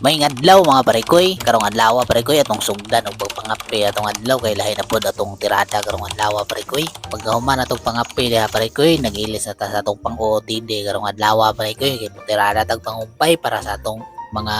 May adlaw mga parikoy, karong adlaw parikoy atong sugdan og pagpangapi atong adlaw kay lahi na pod atong tirada karong adlaw parikoy. Pagkahuman atong pangapi diha parikoy, nagilis na ta sa atong pang-OOTD karong adlaw parikoy kay tirada tag pangumpay para sa atong mga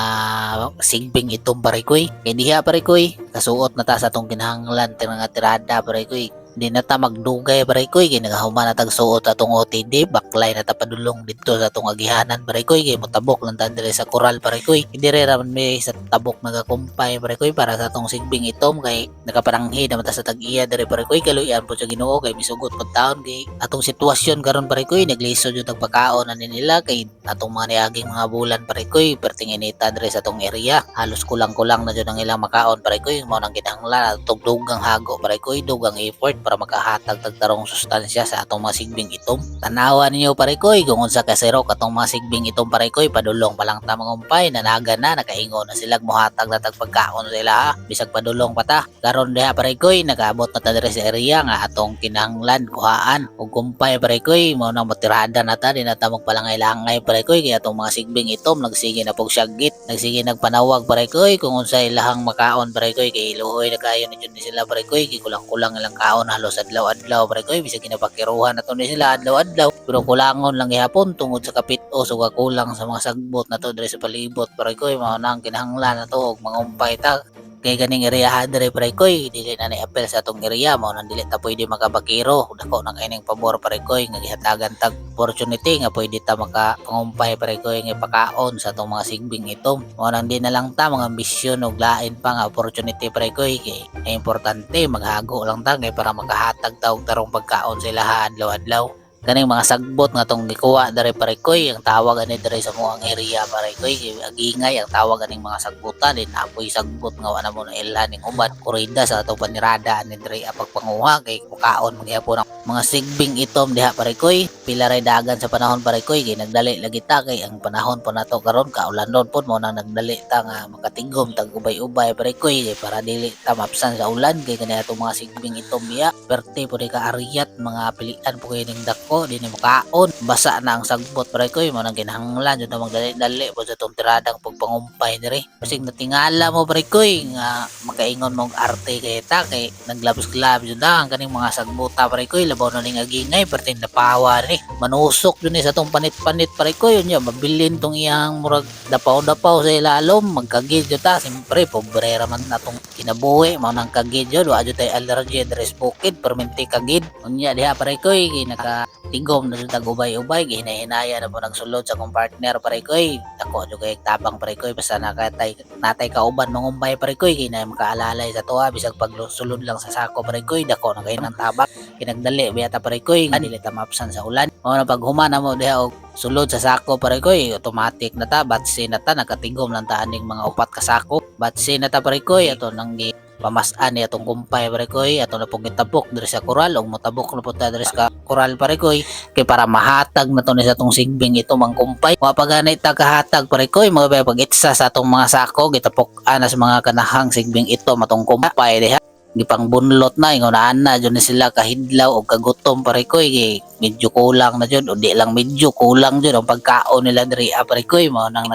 sigbing itong parikoy. Kay diha parikoy, kasuot na ta sa atong kinahanglan tirang tirada parikoy. Di na ta magdugay parikoy kay nagahuman na tag atong OTD baklay na ta padulong dito sa atong agihanan parikoy kay motabok lang ta dire sa koral parikoy hindi re raman may sa tabok nagakumpay parikoy para sa atong sigbing itom kay nakaparanghi naman ta sa tag-iya dire parikoy kaluyan po sa Ginoo kay misugot pag taon kay atong sitwasyon karon parikoy naglisod yung tagpakaon na nila kay atong mga niaging mga bulan parikoy pertingin ita dire sa atong area halos kulang-kulang na jud ang ilang makaon parikoy mao nang kinahanglan atong dugang hago parikoy dugang effort para makahatag tagtarong sustansya sa atong mga sigbing itom. Tanawa ninyo parikoy kung unsa ka sirok atong mga sigbing itom parikoy padulong pa lang ta mangumpay nanaga na nakaingon na sila muhatag na tagpagkaon sila ha. bisag padulong pa ta. Karon diha parikoy nagaabot na ta diri sa area nga atong kinahanglan kuhaan ug kumpay parikoy mao nang matirada na ta di na ta magpalangay-langay parikoy kay atong mga sigbing itom nagsige na pog syagit nagsige nagpanawag parikoy kung unsa ilahang makaon parikoy kay iluoy na kayo ni jud ni sila parikoy kay kulang-kulang ilang kaon halos adlaw-adlaw parikoy bisag ginapakiruhan na to ni sila adlaw-adlaw. Pero kulangon lang gihapon tungod sa kapit o so kulang sa mga sagbot na to diri sa palibot parikoy mao na ang kinahanglan na to og mangumpay ta kay ganing area ha dire parikoy dili na ni apel sa atong area. Mao nang dili ta pwede makabakiro. Dako na kaining pabor parikoy nga gihatagan tag opportunity nga pwede ta makapangumpay parikoy nga pakaon sa atong mga sigbing itom mao nang di na lang ta mga ambisyon og lain pa nga opportunity parikoy kay ay importante maghago lang ta kay para makahatag ta og tarong pagkaon sila ha adlaw-adlaw kaning mga sagbot nga tong gikuha dere parikoy ang tawag ani dere sa moang area parikoy agingay ang tawag aning mga sagbutan din apoy sagbot nga wala mo na ilhan ning uban kurida sa atong panirada ani dere apag panguha kay kukaon magyapon mga sigbing itom diha parikoy pila ray dagan sa panahon parikoy kay nagdali lagi ta kay ang panahon po nato karon kaulanon pod mo na nagdali ta nga makatigom tag ubay-ubay parikoy kay para dili ta mapsan sa ulan kay kani atong mga sigbing itom diha. Perte po ka ariyat mga pilian po kay ning dako di ni makaon. Basa na ang sagbot parikoy mo nang kinahanglan jud magdali-dali po sa tong tiradang pagpangumpay diri basig natingala mo parikoy nga makaingon mong arte kay ta kay naglabs-glabs jud ang kaning mga sagbota parikoy labaw na ning agingay pertin na pawa ni. Manusok jud ni sa tong panit-panit parikoy unya mabilin tong iyang murag dapaw-dapaw sa ilalom magkagid jud ta. Simpre pobre ra man natong kinabuhi. Mao nang kagid jud wa jud tay allergy dress bukid perminti kagid. Unya diha parikoy kay naka tigom na tag ubay-ubay gihinahinaya na po nagsulod sa kong partner parikoy ako jud kay tabang parikoy basta nakatay natay kauban mangumbay parikoy kay na makaalalay sa tuwa bisag pagsulod lang sa sako parikoy dako na kay nang tabak kinagdali biyata parikoy nga dili mapsan sa ulan. Mao na pag humana mo diha og sulod sa sako parikoy automatic na ta batsi na ta nakatigom lang ta aning mga upat ka sako. Batsi na ta parikoy ato nang pamasaan ni atong kumpay parikoy ato na pong gitabok diri sa koral og motabok na po ta diri sa koral parikoy kay para mahatag na to ni sa atong sigbing ito mang kumpay. Wa pa ganay ta kahatag parikoy mga bay pag itsa sa atong mga sako gitapok anas mga kanahang sigbing ito matong kumpay diha. Gipang bunlot na ingon na jud ni sila kahidlaw og kagutom parikoy kay medyo kulang na jud o di lang medyo kulang jud ang pagkaon nila diri ah, parikoy mao nang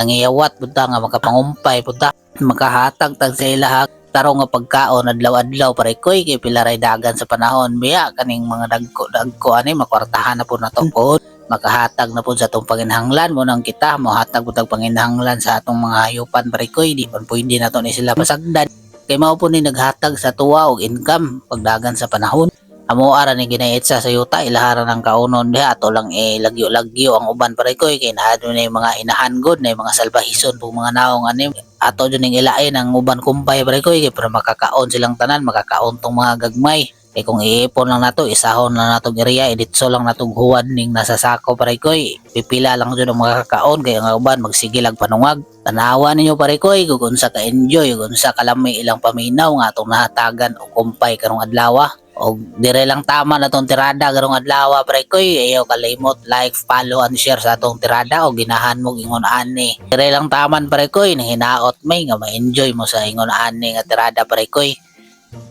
nangiyawat punta nga makapangumpay punta makahatag tag sa ilaha tarong nga pagkaon adlaw-adlaw parikoy kay pila ray dagan sa panahon. Biya kaning mga dagko dagko ani makwartahan na po na to pod makahatag na po sa atong panginhanglan mo nang kita mohatag po tag panginhanglan sa atong mga hayupan parikoy di pa pwede na to ni sila pasagdan kay mao po ni naghatag sa tuwa og income pagdagan sa panahon amo ara ni ginaitsa sa yuta ilaharan ang kaunon diha ato lang eh lagyo-lagyo ang uban parikoy kay naadto na mga inahan god na mga salbahison po mga naong ani ato dyan ning ilain ang uban kumpay parikoy kay para makakaon silang tanan makakaon tong mga gagmay. Kay kung iipon lang nato isahon lang nato area editso lang nato huwad ning nasa sako parikoy pipila lang dyan ang makakaon kay ang uban magsigilag panungag. Tanawa ninyo parikoy kung unsa ka enjoy kung unsa kalami ilang paminaw nga atong nahatagan o kumpay karong adlaw o dire lang tama na tong tirada karong adlaw parikoy ayo kalimot like follow and share sa atong tirada o ginahan mo ingon ani. Dire lang taman parikoy nang hinaot may nga ma-enjoy mo sa ingon ani nga tirada parikoy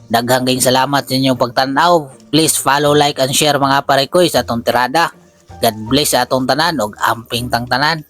daghang kayong salamat sa inyong pagtanaw. Please follow like and share mga parikoy sa atong tirada. God bless sa atong tanan og amping tang tanan